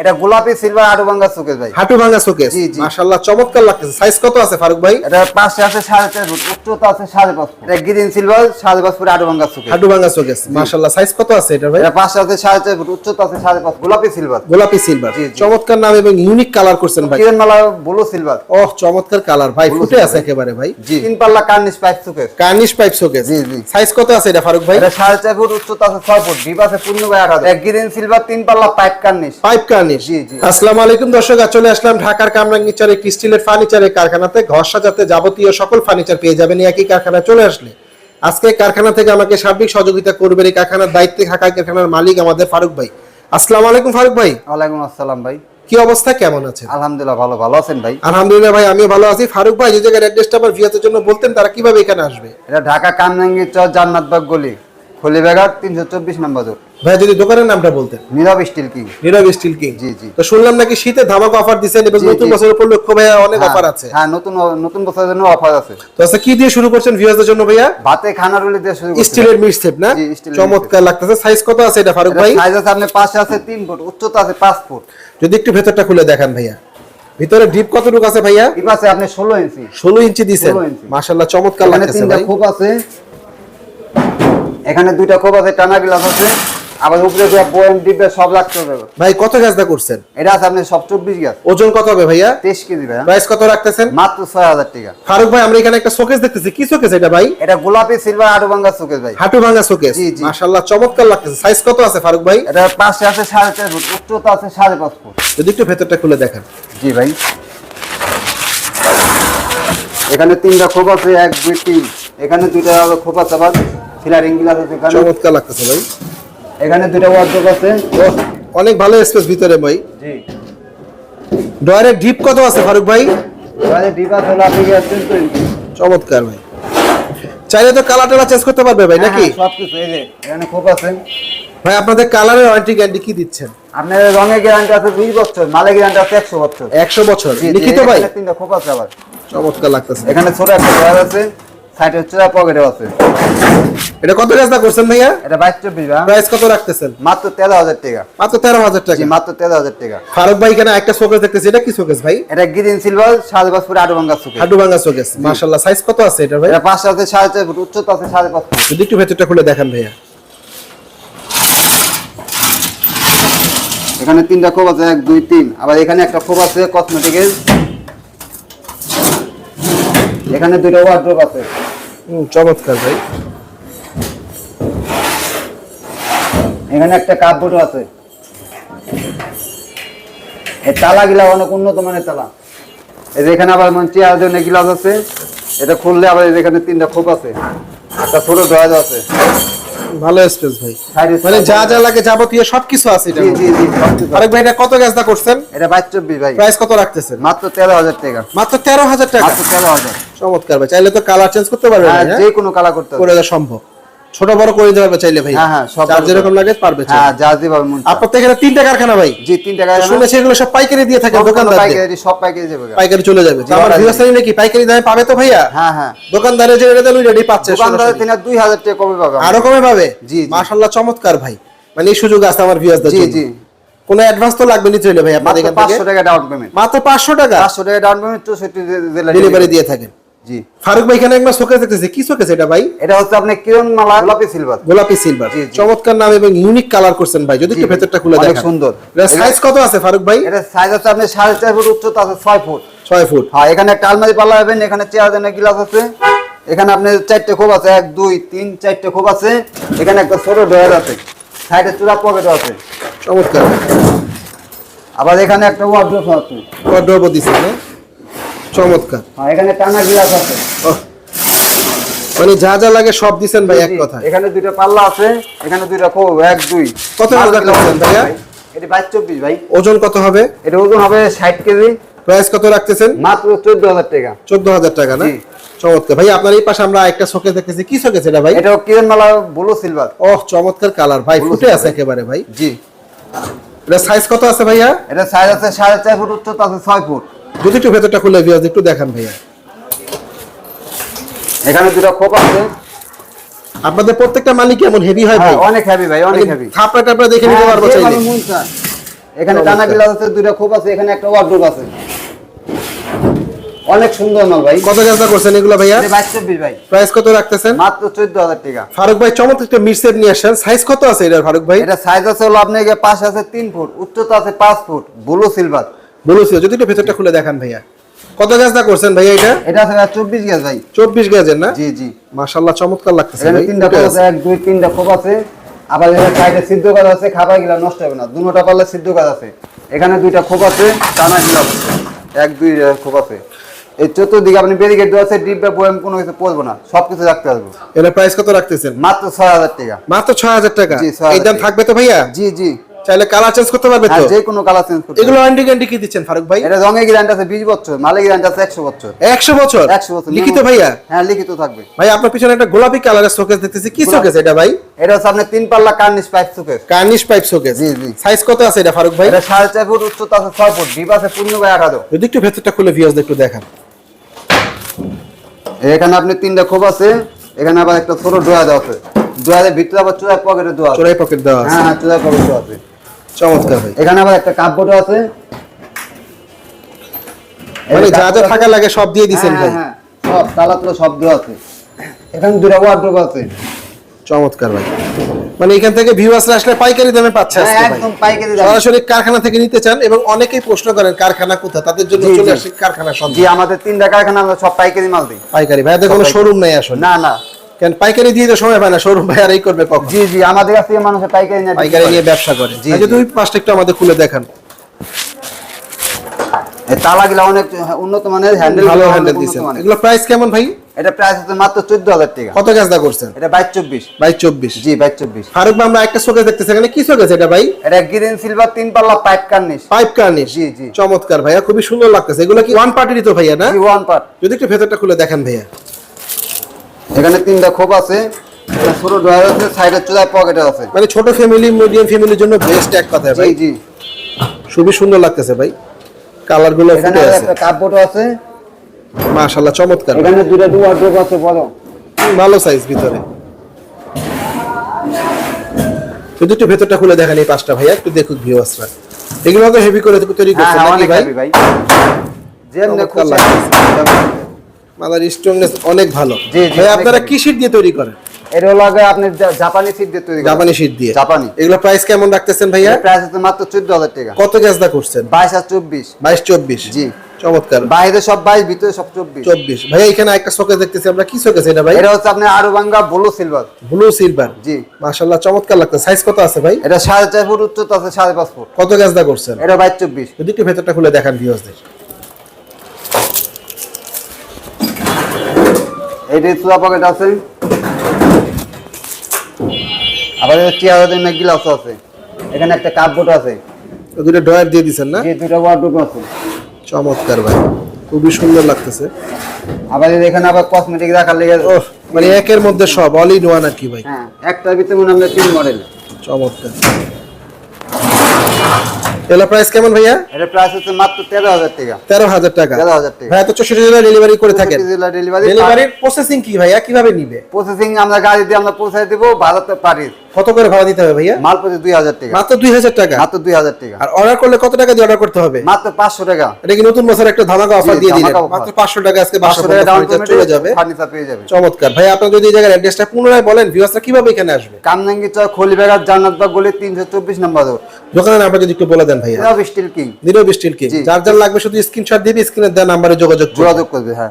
এটা গোলাপি সিলভার আটু ভাঙ্গা চোখের ভাই। হাঁটু ভাঙা শোকেস জি, জি। মাশাআল্লাহ চমৎকার লাগতেছে। সাইজ কত আছে ফারুক ভাই? এটা পাশে আছে সাড়ে চার ফুট। উচ্চতা আছে সাড়ে পাঁচ ফুট। এটা গ্রিন সিলভার সাড়ে পাঁচ ফুট আটু ভাঙ্গা চোখের হাঁটু ভাঙা শোকেস মাশাআল্লাহ সাইজ কত আছে এটা ভাই? এটা পাশে আছে সাড়ে চার ফুট। উচ্চতা আছে সাড়ে পাঁচ গোলাপি সিলভার গোলাপি সিলভার। চমৎকার নাম এবং ইউনিক কালার করছেন ভাই। কিরণ মালা ব্লু সিলভার ওহ চমৎকার কালার ভাই। ফুটে আছে একেবারে ভাই। তিন পাল্লা কার্নিশ পাইপ চোখের কার্নিশ পাইপ শোকেস জি, জি। সাইজ কত আছে এটা ফারুক ভাই? এটা সাড়ে চার ফুট উচ্চতা আছে ছয় ফুট। ডিপ আছে পূর্ণ আট হাজার গ্রিন সিলভার তিন পাল্লা পাইপ কার্নিশ পাইপ কার্নিশ জি, জি। আসসালামু আলাইকুম দর্শক চলে আসলাম ঢাকার কামরাঙ্গীরচরে একটি স্টিলের ফার্নিচারের কারখানাতে। ঘর সাজাতে যাবতীয় সকল ফার্নিচার পেয়ে যাবেন একই কারখানায় চলে আসলে। আজকে কারখানা থেকে আমাকে সার্বিক সহযোগিতা করবেন এই কারখানার দায়িত্বে থাকা কারখানার মালিক আমাদের ফারুক ভাই। আসসালামু আলাইকুম ফারুক ভাই। ওয়ালাইকুম আসসালাম ভাই। কি অবস্থা? কেমন আছে আলহামদুলিল্লাহ ভালো ভালো আছেন ভাই? আলহামদুলিল্লাহ ভাই আমিও ভালো আছি। ফারুক ভাই যে জায়গার অ্যাড্রেসটা আমার ভিয়াতের জন্য বলতেন তারা কীভাবে এখানে আসবে? এটা ঢাকা কামরাঙ্গি চর জান্নাতবাগ গলি খলিবাগার তিনশো চব্বিশ নম্বর ভাই যদি দোকানের নামটা বলতেন। Nirob steel king. Nirob steel king. জি, জি। তো শুনলাম নাকি শীতে ধামাকা অফার দিচ্ছেন এবং নতুন জি। বছর উপলক্ষে ভাইয়া অনেক অফার আছে। হ্যাঁ নতুন নতুন বছরের জন্য অফার আছে। তো আচ্ছা কি দিয়ে শুরু করছেন ভিউয়ারদের জন্য ভাইয়া? ভাতে রুলি দিয়ে শুরু করছি। স্টিলের না? চমৎকার লাগতেছে। সাইজ কত আছে এটা ফারুক ভাই? সাইজ আছে আপনার পাশে আছে তিন ফুট। উচ্চতা আছে পাঁচ ফুট। যদি একটু ভেতরটা খুলে দেখান ভাইয়া। ভিতরে ডিপ কতটুকু আছে ভাইয়া? এই পাশে আপনি ষোলো ইঞ্চি ষোলো ইঞ্চি দিছেন। 16। মাশাল্লাহ চমৎকার এখানে লাগতেছে তিনটা ভাই। খোপ আছে। এখানে দুইটা খোপ আছে টানা গ্লাস আছে। আবার উপরে বয়াম ডিব্বে সব রাখতে হবে। ভাই কত গাছটা করছেন? এটা আছে আপনি সব চব্বিশ গ্যাস। ওজন কত হবে ভাইয়া? তেইশ কেজি ভাই প্রাইস কত রাখতেছেন? মাত্র ছয় হাজার টাকা। ফারুক ভাই আমরা এখানে একটা শোকেস দেখতেছি। কি শোকেস এটা ভাই? এটা গোলাপি সিলভার আটু ভাঙ্গা চোখের ভাই। হাঁটু ভাঙা শোকেস। জি, চমৎকার লাগতেছে। সাইজ কত আছে ফারুক ভাই? এটা পাশে আছে সাড়ে চার ফুট উচ্চতা আছে সাড়ে পাঁচ ফুট। যদি একটু ভেতরটা খুলে দেখান। জি ভাই। এখানে তিনটা খোপ আছে এক দুই তিন। এখানে দুইটা খোপ আছে আবার। ফিলারিং গ্লাস আছে চমৎকার লাগতেছে ভাই। এখানে দুইটা ওয়ার্ডরোব আছে। অনেক ভালো স্পেস ভিতরে ভাই। জি। ডয়ারের ডিপ কত আছে ফারুক ভাই? এখানে ডিবা হলো আপনি কি আসছেন তো চমৎকার ভাই। চাইলে তো কালার টালা চেঞ্জ করতে পারবে ভাই নাকি? হ্যাঁ, সব কিছু এই যে এখানে খোপ আছে। ভাই আপনাদের কালারের ওয়ারেন্টি গ্যারান্টি কি দিচ্ছেন? আপনার রঙের গ্যারান্টি আছে দুই বছর মালের গ্যারান্টি আছে একশো বছর। একশো বছর। জি, জি, লিখিত ভাই? তিনটা খোপ আছে আবার। চমৎকার লাগতেছে। এখানে ছোট একটা ড্রয়ার আছে। সাইডে হচ্ছে পকেটও আছে। এটা কত করছেন ভাইয়া? এটা বাইশ চব্বিশ ভাই প্রাইস কত রাখতেছেন? মাত্র তেরো হাজার টাকা। মাত্র তেরো হাজার টাকা? মাত্র তেরো হাজার টাকা। ফারুক ভাই এখানে একটা শোকেস দেখতেছি। এটা কি শোকেস ভাই? এটা গ্রিন সিলভার পাঁচ আটু ভাঙ্গা চুকে হাঁটু ভাঙা শোকেস মাশাল্লাহ সাইজ কত আছে এটা ভাই? এটা পাশে আছে সাড়ে চার ফুট উচ্চতা আছে সাড়ে পাঁচ ফুট। যদি একটু ভেতরটা খুলে দেখান ভাইয়া। এখানে তিনটা খোপ আছে এক দুই তিন। আবার এখানে একটা খোপ আছে কসমেটিকের এখানে দুইটা ওয়ার্ড্রোব আছে। চমৎকার ভাই। এখানে একটা কাপ কাপবোর্ডও আছে। এই তালা গিলা অনেক উন্নত মানের তালা। এই যে এখানে আবার মানে চেয়ার জন্য গিলাস আছে। এটা খুললে আবার এখানে তিনটা খোপ আছে। একটা ছোট ড্রয়ার আছে। ভালো স্পেস ভাই। মানে যা যা লাগে যাবতীয় সবকিছু আছে এটা জি জি। ফারুক ভাই এটা কত গ্যাসটা করছেন? এটা বাইশ চব্বিশ ভাই। প্রাইস কত রাখতেছেন? মাত্র তেরো হাজার টাকা। মাত্র তেরো হাজার টাকা? মাত্র তেরো হাজার। চমৎকার ভাই চাইলে তো কালার চেঞ্জ করতে পারবেন হ্যাঁ, যে? কোনো কালার করতে পারবেন। করে সম্ভব। ছোট বড় করে দিতে পারবে চাইলে ভাই। হ্যাঁ, হ্যাঁ, সব যেরকম লাগে পারবে হ্যাঁ যা যেভাবে মন। আপনার এখানে তিনটা কারখানা ভাই। জি তিন টাকা শুনেছি এগুলো সব পাইকারি দিয়ে থাকে দোকানদার পাইকারি সব পাইকারি যাবে। পাইকারি চলে যাবে। তো আমার অর্ডার ভিউয়ার্স নাকি পাইকারি দামে পাবে তো ভাইয়া? হ্যাঁ হ্যাঁ। দোকানদারে যে রেটে দেন রেডি পাচ্ছে দোকানদারের সরাসরি। তিন দুই হাজার টাকা কমে পাবে আরও কমে পাবে? জি, জি। মাশাআল্লাহ চমৎকার ভাই। মানে এই সুযোগ আছে আমার ভিউয়ার্সদের জি জন্য। জি। কোনো অ্যাডভান্স তো লাগবে নিতে হলে ভাই আপনাদের এখান থেকে? পাঁচশো টাকা ডাউন পেমেন্ট মাত্র 500 টাকা? পাঁচশো টাকা ডাউন পেমেন্ট চৌষট্টি জেলা ডেলিভারি দিয়ে থাকেন জি। ফারুক ভাই এখানে একবার শোকেস দেখতেছি। কি শোকেস এটা ভাই? এটা হচ্ছে আপনি কিরণ মালা গোলাপি সিলভার গোলাপি সিলভার। চমৎকার নাম এবং ইউনিক কালার করছেন ভাই। যদি একটু ভেতরটা খুলে অনেক দেখান। সুন্দর। সাইজ কত আছে ফারুক ভাই? এটা সাইজ আছে আপনি ফুট উচ্চতা আছে ফুট। ছয় ফুট। হ্যাঁ এখানে একটা আলমারি পাল্লা পাবেন এখানে চেয়ার জন্য গিলাস আছে। এখানে আপনি চারটে খোপ আছে এক দুই তিন চারটে খোপ আছে। এখানে একটা ছোট ডয়ার আছে। সাইডে চূড়া পকেটও আছে। চমৎকার। আবার এখানে একটা ওয়ার্ড্রোপ আছে। ওয়ার্ড্রোব দিছেন না চমৎকার। হ্যাঁ এখানে টানা গিলাস আছে। মানে যা যা লাগে সব দিছেন ভাই এক কথা এখানে দুইটা পাল্লা আছে এখানে দুইটা খোপ এক দুই। কত টাকা করছেন ভাইয়া? এটা বাইশ চব্বিশ ভাই। ওজন কত হবে? এটা ওজন হবে ষাট কেজি। প্রাইস কত রাখতেছেন? মাত্র চোদ্দ হাজার টাকা। চোদ্দ হাজার টাকা না? চমৎকার। ভাই আপনার এই পাশে আমরা একটা শোকেস দেখতেছি। কি শোকেস এটা ভাই? এটা কিরণ মালা ব্লু সিলভার ওহ চমৎকার কালার ভাই ফুটে আছে একেবারে ভাই। জি। এটা সাইজ কত আছে ভাইয়া? এটা সাইজ আছে সাড়ে চার ফুট উচ্চতা আছে ছয় ফুট। যদি একটু ভেতরটা খুলে ভিউয়ার্স একটু দেখান ভাইয়া। এখানে দুটো খোপ আছে। আপনাদের প্রত্যেকটা মালিক এমন হেভি হয় ভাই? হ্যাঁ, অনেক হেভি ভাই অনেক হেভি থাপড়া টাপড়া দেখে নিতে পারব চাইলে। এখানে টানা গিলাস আছে দুইটা খোপ আছে এখানে একটা ওয়ার্ডরোব আছে। অনেক সুন্দর মাল ভাই। কত গাছটা করছেন এগুলো ভাইয়া? ভাই। প্রাইস কত রাখতেছেন? মাত্র চোদ্দ হাজার টাকা। ফারুক ভাই চমৎকার একটা মিড সেট নিয়ে আসেন সাইজ কত আছে এটার ফারুক ভাই? এটা সাইজ আছে হলো আপনার পাশ আছে তিন ফুট। উচ্চতা আছে পাঁচ ফুট। ব্লু সিলভার বলেছিল যদি ভেতরটা খুলে দেখান ভাইয়া। কত করছেন ভাইয়া এটা? এটা চব্বিশ গ্যাস ভাই। চব্বিশ গাছের না? জি জি। মাশাল্লাহ চমৎকার লাগতেছে ভাই তিনটা আছে। আছে এক দুই তিনটা খোপ আছে। আবার এখানে সাইডে সিদ্ধ কাজ আছে খাবার গিলা নষ্ট হবে না। দুটোটা পারলে সিদ্ধ কাজ আছে। এখানে দুইটা খোপ আছে টানা আছে। এক দুই খোপ আছে। এই চতুর্দিকে আপনি ব্যারিকেড দেওয়া আছে ডিপ বা বয়াম কোনো কিছু পড়ব না। সবকিছু রাখতে পারব এটার প্রাইস কত রাখতেছেন? মাত্র ছয় হাজার টাকা। মাত্র ছয় হাজার টাকা? এই দাম। থাকবে তো ভাইয়া? জি জি। চাইলে কালার চেঞ্জ করতে পারবে তো? যে কোনো কালার চেঞ্জ করতে এগুলো ওয়ারেন্টি গ্যারান্টি কি দিচ্ছেন ফারুক ভাই? এটা রঙের গ্যারান্টি আছে বিশ বছর মালের গ্যারান্টি আছে একশো বছর। একশো বছর? একশো বছর লিখিত ভাইয়া? হ্যাঁ লিখিত থাকবে। ভাই আপনার পিছনে একটা গোলাপি কালারের শোকেস দেখতেছি। কি শোকেস এটা ভাই? এটা হচ্ছে আপনার তিন পাল্লা কার্নিশ পাইপ সুকের কার্নিশ পাইপ শোকেস জি, জি। সাইজ কত আছে এটা ফারুক ভাই? এটা সাড়ে চার ফুট উচ্চতা আছে ছয় ফুট। ডিপ আছে পূর্ণ বাই আঠারো। যদি একটু ভেতরটা খুলে ভিউজ একটু দেখান। এখানে আপনি তিনটা খোপ আছে। এখানে আবার একটা ছোট ডোয়া দেওয়া আছে। ডোয়ারের ভিতরে আবার চূড়ার পকেটে দেওয়া আছে। চোরাই পকেট দেওয়া আছে। হ্যাঁ হ্যাঁ চূড়ার পকেট দেওয়া আছে। চমৎকার ভাই। এখানে আবার একটা আছে। মানে যা যা থাকা লাগে সব দিয়ে দিছেন হ্যাঁ, ভাই। হ্যাঁ, সব সব দেওয়া আছে। এখানে দুটা ওয়ার্ড্রোব আছে। চমৎকার ভাই। মানে এখান থেকে ভিউয়ার্সরা আসলে পাইকারি দামে পাচ্ছে হ্যাঁ, আজকে একদম পাইকারি দাম। সরাসরি কারখানা থেকে নিতে চান এবং অনেকেই প্রশ্ন করেন কারখানা কোথায়? তাদের জন্য চলে। আসে কারখানা সব জি আমাদের তিনটা কারখানা আমরা সব পাইকারি মাল দিই। পাইকারি। ভাইয়াদের কোনো। শোরুম নেই আসলে। না না। কেন পাইকারি দিয়ে তো সময় পায় না শোরুম ভাই আর এই করবে কখন? জি জি আমাদের কাছ থেকে মানুষের পাইকারি নিয়ে পাইকারি নিয়ে ব্যবসা করে। জি, জি। তুমি পাঁচটা একটু আমাদের খুলে দেখান। তালাগুলা অনেক উন্নত মানের হ্যান্ডেল ভালো হ্যান্ডেল দিচ্ছেন। এগুলো প্রাইস কেমন ভাই? এটা প্রাইস হচ্ছে মাত্র চোদ্দ হাজার টাকা। কত গাছ দা করছেন? এটা বাইশ চব্বিশ। ভাই চব্বিশ। জি বাইশ চব্বিশ। ফারুক ভাই আমরা একটা শোকেস দেখতেছি এখানে কি শোকেস এটা ভাই? এটা গ্রিন সিলভার তিন পাল্লা পাইপ কার্নিশ পাইপ কার্নিশ জি, জি। চমৎকার ভাইয়া খুবই সুন্দর লাগতেছে। এগুলো কি ওয়ান পার্টিরই তো ভাইয়া না? জি ওয়ান পার্ট যদি একটু ভেতরটা খুলে দেখেন ভাইয়া। এখানে তিনটা খোপ আছে ছোট ড্রয়ার আছে সাইডের চুলায় পকেটে আছে। মানে ছোট ফ্যামিলি মিডিয়াম ফ্যামিলির জন্য বেস্ট এক কথা ভাই। জি খুবই সুন্দর লাগতেছে ভাই। কালারগুলো এখানে ফুটে আছে। একটা কাপড় আছে। মাশাআল্লাহ চমৎকার। এখানে দুটো ওয়ার্ড্রোব আছে বড় ভালো সাইজ ভিতরে। যদি একটু ভেতরটা খুলে দেখেন এই পাঁচটা ভাইয়া একটু দেখুক ভিউয়ার্সরা এগুলো তো হেভি করে তৈরি করছেন হ্যাঁ নাকি ভাই? যেমনি লাগছে। মাদার স্ট্রংনেস অনেক ভালো। ভাই আপনারা। কি শীট দিয়ে তৈরি করেন? এটা হলো আগে আপনি জাপানি দিয়ে তৈরি জাপানি শীট দিয়ে। জাপানি। এগুলো প্রাইস কেমন রাখতেছেন ভাইয়া? প্রাইস মাত্র চোদ্দ হাজার টাকা। কত করছেন? আর জি। চমৎকার। বাইরে সব বাইশ ভিতরে সব এখানে একটা শোকেস দেখতেছি। আমরা কি এটা ভাই? এটা হচ্ছে ব্লু সিলভার ব্লু সিলভার জি। মাশাআল্লাহ চমৎকার সাইজ কত আছে ভাই? এটা সাড়ে চার ফুট উচ্চতা আছে সাড়ে পাঁচ ফুট। কত করছেন? এটা যদি একটু ভেতরটা খুলে দেখান এইটা চুলা পকেট আছে। আবার চেয়ার জন্য গ্লাস আছে। এখানে একটা কাপবোর্ড আছে। দুটো ড্রয়ার দিয়ে দিছেন না? যে দুটো ওয়ার্ডরোব আছে। চমৎকার ভাই। খুবই সুন্দর লাগতেছে। আবার এখানে আবার কসমেটিক রাখার লেগে মানে একের মধ্যে সব অল ইন ওয়ান আর কি ভাই। হ্যাঁ একটার ভিতরে মনে আমরা তিন মডেল চমৎকার। এলা প্রাইস কেমন ভাইয়া? এটা প্রাইস হচ্ছে মাত্র তেরো হাজার টাকা। তেরো হাজার টাকা। তেরো হাজার টাকা। ভাইয়া তো চৌষট্টি জেলা ডেলিভারি করে থাকেন। ডেলিভারি ডেলিভারি প্রসেসিং কি ভাইয়া? কীভাবে নিবে? প্রসেসিং আমরা গাড়ি দিয়ে আমরা পৌঁছায় দেব ভারতে পারিস কত করে ভাড়া দিতে হবে ভাইয়া? মাল প্রতি দুই হাজার টাকা। মাত্র দুই হাজার টাকা? মাত্র দুই হাজার টাকা। আর অর্ডার করলে কত টাকা দিয়ে অর্ডার করতে হবে? মাত্র পাঁচশো টাকা। এটা কি নতুন বছর একটা ধামাকা অফার দিয়ে দিলেন? মাত্র পাঁচশো টাকা আজকে পাঁচশো টাকা ডাউন চলে যাবে। ফার্নিচার পেয়ে যাবে। চমৎকার। ভাই আপনার যদি এই জায়গার অ্যাড্রেসটা পুনরায় বলেন ভিউয়ার্সরা কীভাবে এখানে আসবে? কামনাঙ্গি চক খলিবেগার জান্নাতবাগ গলি তিনশো চব্বিশ নম্বর দোকানের নাম্বার যদি একটু বলে দেন ভাইয়া। Nirob steel king. Nirob steel কি। যার যার লাগবে শুধু স্ক্রিনশট দিবি স্ক্রিনের দেওয়া নাম্বারে যোগাযোগ যোগাযোগ করবে হ্যাঁ।